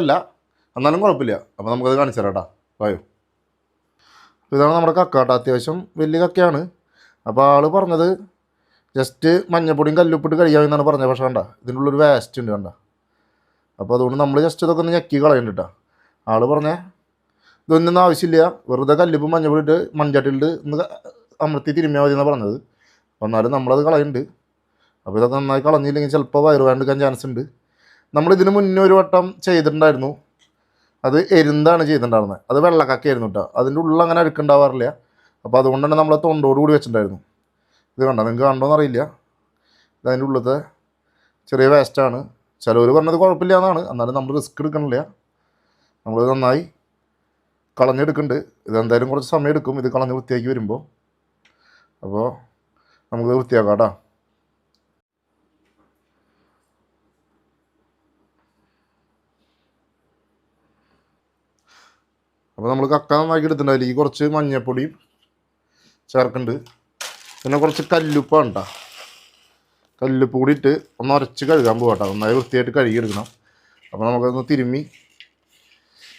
അല്ല എന്നാലും കുഴപ്പമില്ല. അപ്പോൾ നമുക്കത് കാണിച്ചു തരാം കേട്ടോ. വായോ. ഇതാണ് നമ്മുടെ കക്ക കേട്ടോ അത്യാവശ്യം വലിയ കക്കയാണ്. അപ്പോൾ ആൾ പറഞ്ഞത് ജസ്റ്റ് മഞ്ഞപ്പൊടിയും കല്ലുപ്പിട്ട് കഴിയാമെന്നാണ് പറഞ്ഞത്. പക്ഷേ കണ്ട ഇതിന്റെ ഉള്ളൊരു വേസ്റ്റ് ഉണ്ട് കണ്ട. അപ്പോൾ അതുകൊണ്ട് നമ്മൾ ജസ്റ്റ് ഇതൊക്കെ ഒന്ന് ഞെക്കി കളയുന്നുണ്ട് കേട്ടോ. ആൾ പറഞ്ഞേ ഇതൊന്നും ആവശ്യമില്ല. വെറുതെ കല്ലുപ്പ് മഞ്ഞപ്പൊടിയിട്ട് മൺചട്ടിയിട്ട് ഒന്ന് അമർത്തി തിരുമ്മിയാൽ മതി എന്നാണ് പറഞ്ഞത് എന്നാലും നമ്മളത് കളയുന്നുണ്ട് അപ്പോൾ ഇതൊക്കെ നന്നായി കളഞ്ഞില്ലെങ്കിൽ ചിലപ്പോൾ വയറ് വേണ്ടിക്കാൻ ചാൻസ് ഉണ്ട്. നമ്മളിതിന് മുന്നേ ഒരു വട്ടം ചെയ്തിട്ടുണ്ടായിരുന്നു. അത് എരുന്താണ് ചെയ്തിട്ടുണ്ടായിരുന്നത് അത് വെള്ളക്കക്കയായിരുന്നു കേട്ടോ അതിന്റെ ഉള്ളിൽ അങ്ങനെ അഴുക്കുണ്ടാവാറില്ല. അപ്പോൾ അതുകൊണ്ട് തന്നെ നമ്മൾ തൊണ്ടോട് കൂടി വെച്ചിട്ടുണ്ടായിരുന്നു. ഇത് കണ്ടോ? നിങ്ങൾക്ക് കണ്ടോന്ന് അറിയില്ല. ഇത് ഉള്ളത്തെ ചെറിയ വേസ്റ്റാണ് ചിലവർ പറഞ്ഞത് കുഴപ്പമില്ല എന്നാണ്. എന്നാലും നമ്മൾ റിസ്ക് എടുക്കണില്ല. നമ്മൾ നന്നായി കളഞ്ഞെടുക്കുന്നുണ്ട്. ഇതെന്തായാലും കുറച്ച് സമയം എടുക്കും. ഇത് കളഞ്ഞ് വൃത്തിയാക്കി വരുമ്പോൾ അപ്പോൾ നമുക്ക് വൃത്തിയാക്കാം കേട്ടോ. അപ്പോൾ നമ്മൾ കക്ക നന്നാക്കി എടുത്തിട്ടുണ്ട്. ഈ കുറച്ച് മഞ്ഞൾപ്പൊടിയും ചേർക്കുന്നുണ്ട്. പിന്നെ കുറച്ച് കല്ലുപ്പാണ് കേട്ടോ കല്ലുപ്പ് കൂടി ഇട്ട് ഒന്ന് ഉരച്ച് കഴുകാൻ പോകട്ടോ നന്നായി വൃത്തിയായിട്ട് കഴുകിയെടുക്കണം. അപ്പോൾ നമുക്കൊന്ന് തിരുമ്മി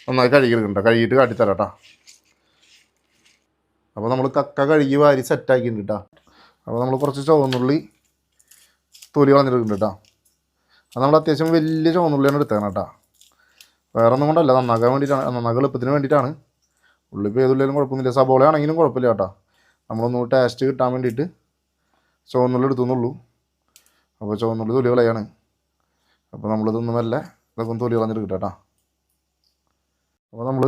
നന്നായി കഴുകിയെടുക്കണ്ട കഴുകിയിട്ട് കാട്ടിത്തരാം കേട്ടോ അപ്പോൾ നമ്മൾ കക്ക കഴുകി വാരി സെറ്റാക്കിയിട്ടുണ്ട് കേട്ടോ അപ്പോൾ നമ്മൾ കുറച്ച് ചുവന്നുള്ളി തൊലി കളഞ്ഞെടുക്കുന്നുണ്ട് കേട്ടോ അത് നമ്മൾ അത്യാവശ്യം വലിയ ചുവന്നുള്ളിയാണ് എടുത്തേക്കണം കേട്ടോ വേറെ ഒന്നും കൊണ്ടല്ല നന്നാക്കാൻ വേണ്ടിയിട്ടാണ് നന്നാക്കാൻ എളുപ്പത്തിന് വേണ്ടിയിട്ടാണ്. ഉള്ളിപ്പോൾ ഏതുള്ളിലും കുഴപ്പമൊന്നുമില്ല. സബോള ആണെങ്കിലും കുഴപ്പമില്ല കേട്ടോ. നമ്മളൊന്ന് ടേസ്റ്റ് കിട്ടാൻ വേണ്ടിയിട്ട് ചുവന്നുള്ളി എടുത്തുന്നുള്ളൂ. അപ്പോൾ ചുവന്നുള്ളി തൊലി കളയാണ് അപ്പോൾ നമ്മളിതൊന്നും മെല്ലെ ഇതൊക്കെ തൊലി കളഞ്ഞിട്ട് കേട്ടോ. അപ്പോൾ നമ്മൾ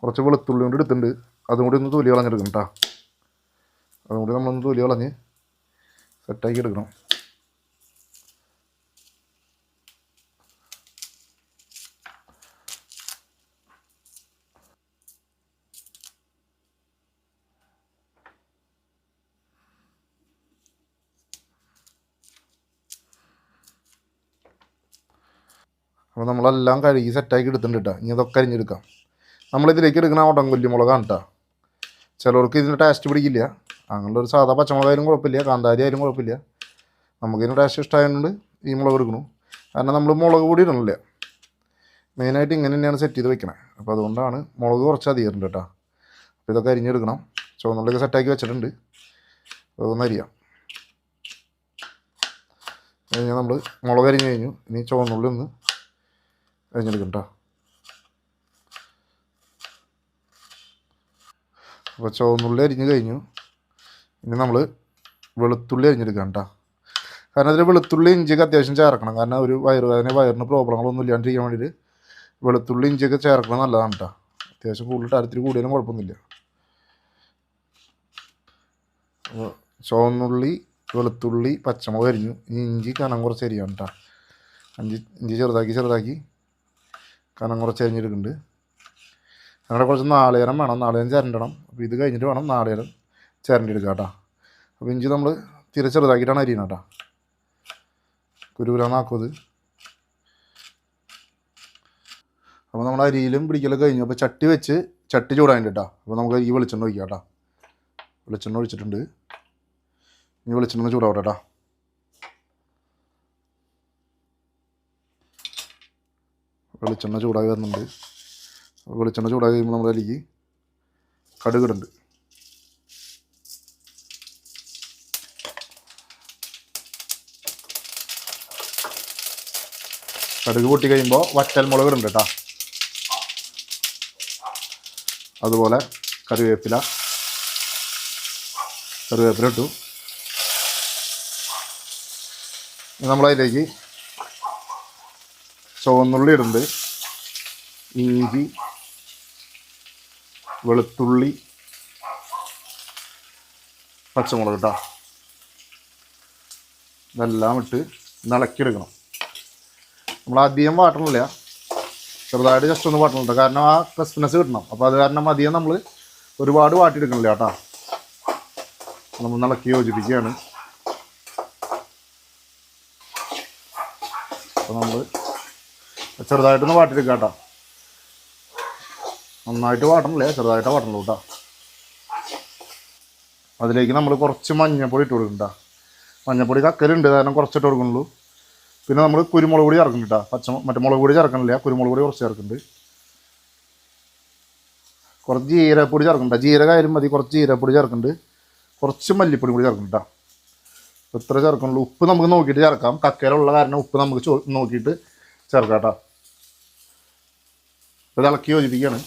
കുറച്ച് വെളുത്തുള്ളി കൊണ്ട് എടുത്തിട്ടുണ്ട്. അതും കൂടി ഒന്ന് തൊലി കളഞ്ഞെടുക്കണം കേട്ടോ. അതും കൂടി നമ്മളൊന്ന് തൊലി കളഞ്ഞ് സെറ്റാക്കി എടുക്കണം. അപ്പോൾ നമ്മളെല്ലാം കഴുകി സെറ്റാക്കി എടുത്തിട്ടുണ്ട് കേട്ടോ ഇനി ഇതൊക്കെ അരിഞ്ഞെടുക്കാം. നമ്മളിതിലേക്ക് എടുക്കുന്ന ഉടങ്കൊല്ലി മുളകാണ് കേട്ടോ ചിലർക്ക് ഇതിന്റെ ടേസ്റ്റ് പിടിക്കില്ല. അങ്ങനെയുള്ള ഒരു സാധാ പച്ചമുളകായാലും കുഴപ്പമില്ല. കാന്താരി ആയാലും കുഴപ്പമില്ല. നമുക്കിതിന് ടേസ്റ്റ് ഇഷ്ടമായതുകൊണ്ട് ഈ മുളക് എടുക്കണു കാരണം നമ്മൾ മുളക് പൊടി ഇടണില്ല. മെയിനായിട്ട് ഇങ്ങനെ തന്നെയാണ് സെറ്റ് ചെയ്ത് വെക്കണേ. അപ്പോൾ അതുകൊണ്ടാണ് മുളക് കുറച്ച് അധികം കേട്ടോ അപ്പോൾ ഇതൊക്കെ അരിഞ്ഞെടുക്കണം. ചുവന്നുള്ളിലൊക്കെ സെറ്റാക്കി വെച്ചിട്ടുണ്ട്. അതൊന്ന് അരിയാം. കഴിഞ്ഞാൽ നമ്മൾ മുളക് അരിഞ്ഞ് കഴിഞ്ഞു. ഇനി ചുവന്നുള്ളി ഒന്ന് അരിഞ്ഞെടുക്കും കേട്ടോ അപ്പോൾ ചുവന്നുള്ളി അരിഞ്ഞ് കഴിഞ്ഞു. ഇനി നമ്മൾ വെളുത്തുള്ളി അരിഞ്ഞെടുക്കാം കേട്ടോ കാരണം അതിൽ വെളുത്തുള്ളി ഇഞ്ചിയൊക്കെ അത്യാവശ്യം ചേർക്കണം. കാരണം ഒരു വയറുവേദന വയറിന് പ്രോബ്ലങ്ങളൊന്നും ഇല്ലാണ്ടിരിക്കാൻ വേണ്ടിയിട്ട് വെളുത്തുള്ളി ഇഞ്ചിയൊക്കെ ചേർക്കണം നല്ലതാണ് കേട്ടോ അത്യാവശ്യം കൂടുതൽ ടരത്തിൽ കൂടിയാലും കുഴപ്പമൊന്നുമില്ല. ചുവന്നുള്ളി വെളുത്തുള്ളി പച്ചമുളക് അരിഞ്ഞു. ഇനി ഇഞ്ചി കനം കുറച്ച് അരിയാണ് കേട്ടോ ഇഞ്ചി ഇഞ്ചി ചെറുതാക്കി ചെറുതാക്കി കനം കുറച്ച് അരിഞ്ഞെടുക്കുന്നുണ്ട് അങ്ങനെ കുറച്ച് നാളികേരം വേണം. നാളികേരം ചിരണ്ടണം. അപ്പോൾ ഇത് കഴിഞ്ഞിട്ട് വേണം നാളികേരം ചിരണ്ടിയെടുക്കുക കേട്ടോ. അപ്പോൾ ഇഞ്ചി നമ്മൾ തീരെ ചെറുതാക്കിയിട്ടാണ് അരിയണം കേട്ടോ. കുരുകുലാന്നാക്കും അത് അപ്പോൾ നമ്മൾ അരിയിലും പിടിക്കലൊക്കെ കഴിഞ്ഞു. അപ്പോൾ ചട്ടി വെച്ച് ചട്ടി ചൂടാൻ കേട്ടോ. അപ്പോൾ നമുക്ക് ഈ വെളിച്ചെണ്ണ ഒഴിക്കാം കേട്ടോ. വെളിച്ചെണ്ണ ഒഴിച്ചിട്ടുണ്ട്. ഇനി വെളിച്ചെണ്ണ ചൂടാവട്ടെ കേട്ടോ. വെളിച്ചെണ്ണ ചൂടായി വരുന്നുണ്ട്. വെളിച്ചെണ്ണ ചൂടായി കഴിയുമ്പോൾ നമ്മുടെ അതിലേക്ക് കടുകിടുണ്ട്. കടുക് പൊട്ടി കഴിയുമ്പോൾ വറ്റൽ മുളക് ഇടുന്നുണ്ട് കേട്ടോ. അതുപോലെ കറിവേപ്പില. കറിവേപ്പില ഇട്ടു. നമ്മളതിലേക്ക് ചുവന്നുള്ളി ഇടുന്നുണ്ട് ഇഞ്ചി വെളുത്തുള്ളി പച്ചമുളക് കേട്ടോ ഇതെല്ലാം ഇട്ട് നിളക്കിയെടുക്കണം നമ്മൾ അധികം വാട്ടണില്ല. ചെറുതായിട്ട് ജസ്റ്റ് ഒന്ന് വാട്ടണുണ്ട് കാരണം ആ ക്രിസ്പിനെസ് കിട്ടണം. അപ്പോൾ അത് കാരണം അധികം നമ്മൾ ഒരുപാട് വാട്ടിയെടുക്കണില്ല കേട്ടോ നമ്മൾ നിളക്കി യോജിപ്പിക്കുകയാണ്. അപ്പോൾ നമ്മൾ ചെറുതായിട്ടൊന്ന് വാട്ടിയെടുക്കാം കേട്ടോ. നന്നായിട്ട് വാട്ടണില്ലേ? ചെറുതായിട്ട് വാട്ടണുള്ളൂ കേട്ടോ. അതിലേക്ക് നമ്മൾ കുറച്ച് മഞ്ഞപ്പൊടി ഇട്ട് കൊടുക്കണ്ട. മഞ്ഞപ്പൊടി കക്കലുണ്ട് കാരണം കുറച്ചിട്ട് കൊടുക്കുന്നുള്ളൂ. പിന്നെ നമ്മൾ കുരുമുളക് പൊടി ചേർക്കുന്നുണ്ട് കേട്ടോ. പച്ച മറ്റേ മുളക് പൊടി ചേർക്കണില്ല. കുരുമുളക് പൊടി കുറച്ച് ചേർക്കുന്നുണ്ട് കുറച്ച് ജീരപ്പൊടി ചേർക്കുന്നുണ്ട് ജീരകമായാലും മതി. കുറച്ച് ജീരപ്പൊടി ചേർക്കുന്നുണ്ട് കുറച്ച് മല്ലിപ്പൊടി കൂടി ചേർക്കുന്നുണ്ട് കേട്ടോ. ഇത്ര ചേർക്കുന്നുള്ളൂ ഉപ്പ് നമുക്ക് നോക്കിയിട്ട് ചേർക്കാം. കക്കയിലുള്ള കാരണം ഉപ്പ് നമുക്ക് നോക്കിയിട്ട് ചേർക്കാം കേട്ടോ. ഇത് ഇളക്കി യോജിപ്പിക്കുകയാണ്.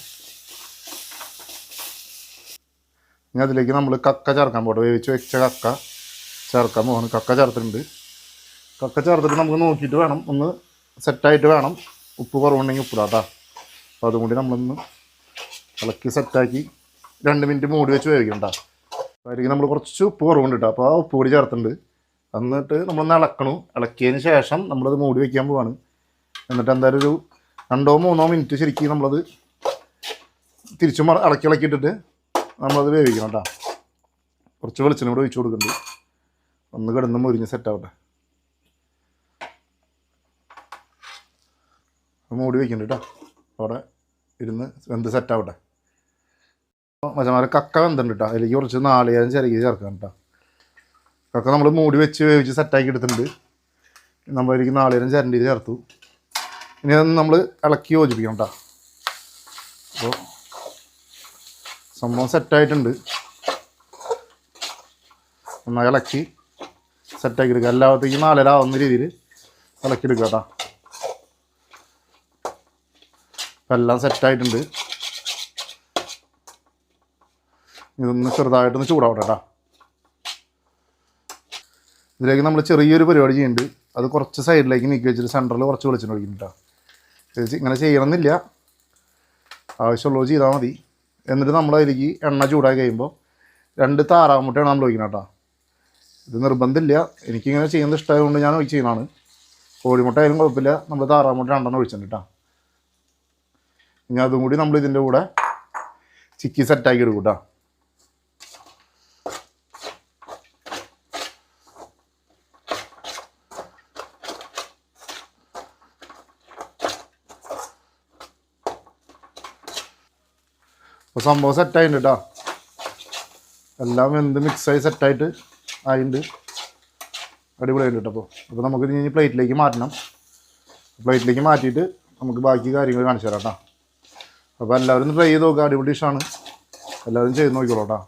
ഇനി അതിലേക്ക് നമ്മൾ കക്ക ചേർക്കാൻ പോട്ടെ വേവിച്ച് വെച്ച കക്ക ചേർക്കാൻ പോകണം കക്ക ചേർത്തിട്ടുണ്ട്. കക്ക ചേർത്തിട്ട് നമുക്ക് നോക്കിയിട്ട് വേണം. ഒന്ന് സെറ്റായിട്ട് വേണം. ഉപ്പ് കുറവുണ്ടെങ്കിൽ ഉപ്പിടാട്ടാ അപ്പോൾ അതും കൂടി നമ്മളൊന്ന് ഇളക്കി സെറ്റാക്കി രണ്ട് മിനിറ്റ് മൂടി വെച്ച് വേവിക്കണം കേട്ടോ. അതിലേക്ക് നമ്മൾ കുറച്ച് ഉപ്പ് കുറവുണ്ട് കേട്ടോ. അപ്പോൾ ആ ഉപ്പ് കൂടി ചേർത്തിട്ടുണ്ട്. എന്നിട്ട് നമ്മളൊന്ന് ഇളക്കണു. ഇളക്കിയതിന് ശേഷം നമ്മളത് മൂടി വയ്ക്കാൻ പോവാണ്. എന്നിട്ട് എന്തായാലും ഒരു രണ്ടോ മൂന്നോ മിനിറ്റ് ശരിക്കും നമ്മളത് തിരിച്ചു മറ ഇളക്കി ഇളക്കിയിട്ടിട്ട് നമ്മളത് വേവിക്കണം കേട്ടോ കുറച്ച് വെളിച്ചെണ്ണ കൂടെ ഒഴിച്ചു കൊടുക്കുന്നുണ്ട് ഒന്ന് കിടന്ന് മുരിഞ്ഞ് സെറ്റാവട്ടെ മൂടി വയ്ക്കുന്നുണ്ട് കേട്ടോ അവിടെ ഇരുന്ന് വെന്ത് സെറ്റാവട്ടെ മച്ചമാരെ കക്ക വെന്തുണ്ട് കേട്ടോ അതിലേക്ക് കുറച്ച് നാളികേരം ചിരകി ചേർക്കാം കേട്ടോ കക്ക നമ്മൾ മൂടി വെച്ച് വേവിച്ച് സെറ്റാക്കി എടുത്തിട്ടുണ്ട്. നമ്മളതിലേക്ക് നാളികേരം ചിരണ്ടി ചേർത്തു. ഇനി അതൊന്ന് നമ്മൾ ഇളക്കി യോജിപ്പിക്കണം കേട്ടോ അപ്പോൾ സംഭവം സെറ്റായിട്ടുണ്ട് നന്നായി ഇളക്കി സെറ്റാക്കി എടുക്കുക. എല്ലാത്തേക്കും നാലര ആവുന്ന രീതിയിൽ ഇളക്കി എടുക്കുക കേട്ടോ അപ്പം എല്ലാം സെറ്റായിട്ടുണ്ട് ഇതൊന്ന് ചെറുതായിട്ടൊന്ന് ചൂടാവട്ടെ കേട്ടോ ഇതിലേക്ക് നമ്മൾ ചെറിയൊരു പരിപാടി ചെയ്യുന്നുണ്ട്. അത് കുറച്ച് സൈഡിലേക്ക് നീക്കി വെച്ചിട്ട് സെന്ററിൽ കുറച്ച് വെളിച്ചെണ്ണ ഒഴിക്കുന്നുണ്ട് കേട്ടോ ഇത് ഇങ്ങനെ ചെയ്യണമെന്നില്ല. ആവശ്യമുള്ളത് ചെയ്താൽ മതി. എന്നിട്ട് നമ്മൾ അതിലേക്ക് എണ്ണ ചൂടാക്കി കഴിയുമ്പോൾ രണ്ട് താറാവ് മുട്ടയാണ് നമ്മൾ ഒഴിക്കണം കേട്ടോ. ഇത് നിർബന്ധമില്ല. എനിക്കിങ്ങനെ ചെയ്യുന്നത് ഇഷ്ടമായതുകൊണ്ട് ഞാൻ ഒഴിച്ച് ചെയ്യുന്നതാണ് കോഴിമുട്ട ആയാലും കുഴപ്പമില്ല. നമ്മൾ താറാവ് മുട്ട രണ്ടെണ്ണം ഒഴിച്ചിട്ടുണ്ട് കേട്ടോ. ഇനി അതും കൂടി നമ്മൾ ഇതിന്റെ കൂടെ ചിക്കി സെറ്റാക്കി എടുക്കും കേട്ടോ. അപ്പോൾ സംഭവം സെറ്റായിട്ടുണ്ട് കേട്ടോ എല്ലാം എന്ത് മിക്സായി സെറ്റായിട്ട് ആയിട്ടുണ്ട് അടിപൊളിയായിട്ട് കേട്ടോ അപ്പോൾ അപ്പോൾ നമുക്ക് ഇനി പ്ലേറ്റിലേക്ക് മാറ്റണം. പ്ലേറ്റിലേക്ക് മാറ്റിയിട്ട് നമുക്ക് ബാക്കി കാര്യങ്ങൾ കാണിച്ചു തരാം കേട്ടോ അപ്പോൾ എല്ലാവരും ട്രൈ ചെയ്ത് നോക്കുക അടിപൊളി ഡിഷാണ് എല്ലാവരും ചെയ്ത് നോക്കിക്കോളൂ കേട്ടോ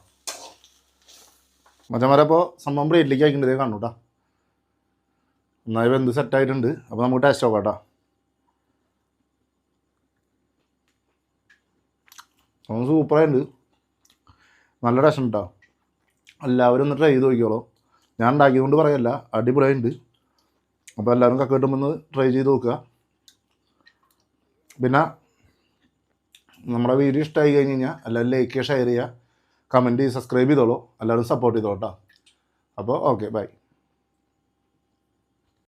മച്ചന്മാരെ അപ്പോൾ സംഭവം പ്ലേറ്റിലേക്ക് ആക്കിണ്ടേ കാണൂ കേട്ടോ നന്നായി വെന്ത് സെറ്റായിട്ടുണ്ട് അപ്പോൾ നമുക്ക് ടേസ്റ്റ് നോക്കാം കേട്ടോ അത് സൂപ്പറായിട്ടുണ്ട് നല്ല രസം കേട്ടോ എല്ലാവരും ഒന്ന് ട്രൈ ചെയ്ത് നോക്കിയോളൂ ഞാൻ ഉണ്ടാക്കിയതുകൊണ്ട് പറയല്ല അടിപൊളിയായിട്ടുണ്ട് അപ്പോൾ എല്ലാവരും കക്ക കിട്ടുമ്പോൾ ട്രൈ ചെയ്ത് നോക്കുക. പിന്നെ നമ്മുടെ വീഡിയോ ഇഷ്ടമായി കഴിഞ്ഞ് കഴിഞ്ഞാൽ എല്ലാവരും ലൈക്ക് ഷെയർ ചെയ്യുക. കമന്റ് സബ്സ്ക്രൈബ് ചെയ്തോളൂ. എല്ലാവരും സപ്പോർട്ട് ചെയ്തോളൂ കേട്ടോ അപ്പോൾ ഓക്കെ ബൈ